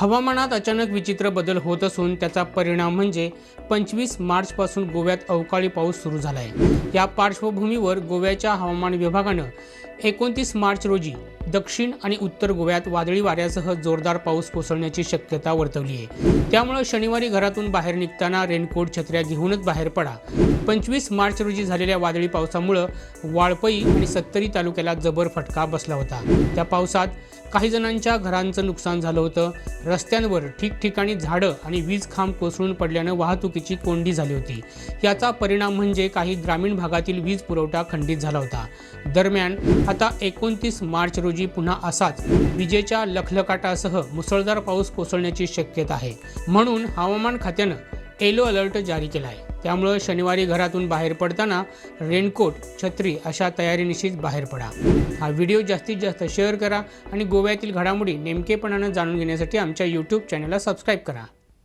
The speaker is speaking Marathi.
हवामानात अचानक विचित्र बदल होत असून त्याचा परिणाम म्हणजे पंचवीस मार्चपासून गोव्यात अवकाळी पाऊस सुरू झाला आहे या पार्श्वभूमीवर गोव्याच्या हवामान विभागानं एकोणतीस मार्च रोजी दक्षिण आणि उत्तर गोव्यात वादळी वाऱ्यासह जोरदार पाऊस कोसळण्याची शक्यता वर्तवली आहे. त्यामुळे शनिवारी घरातून बाहेर निघताना रेनकोट छत्र्या घेऊनच बाहेर पडा. पंचवीस मार्च रोजी झालेल्या वादळी पावसामुळं वाळपई आणि सत्तरी तालुक्याला जबर फटका बसला होता. त्या पावसात काही जणांच्या घरांचं नुकसान झालं होतं. रस्त्यांवर ठिकठिकाणी झाडं आणि वीज खांब कोसळून पडल्यानं वाहतुकीची कोंडी झाली होती. याचा परिणाम म्हणजे काही ग्रामीण भागातील वीज पुरवठा खंडित झाला होता. दरम्यान आता एकोणतीस मार्च रोजी पुन्हा असाच विजेच्या लखलकाटासह मुसळधार पाऊस कोसळण्याची शक्यता आहे. म्हणून हवामान खात्यानं येलो अलर्ट जारी केला आहे त्यामुळं शनिवारी घरातून बाहेर पडताना रेनकोट छत्री अशा तयारीनिशीच बाहेर पडा. हा व्हिडिओ जास्तीत जास्त शेअर करा आणि गोव्यातील घडामोडी नेमकेपणानं जाणून घेण्यासाठी आमच्या यूट्यूब चॅनलला सबस्क्राईब करा.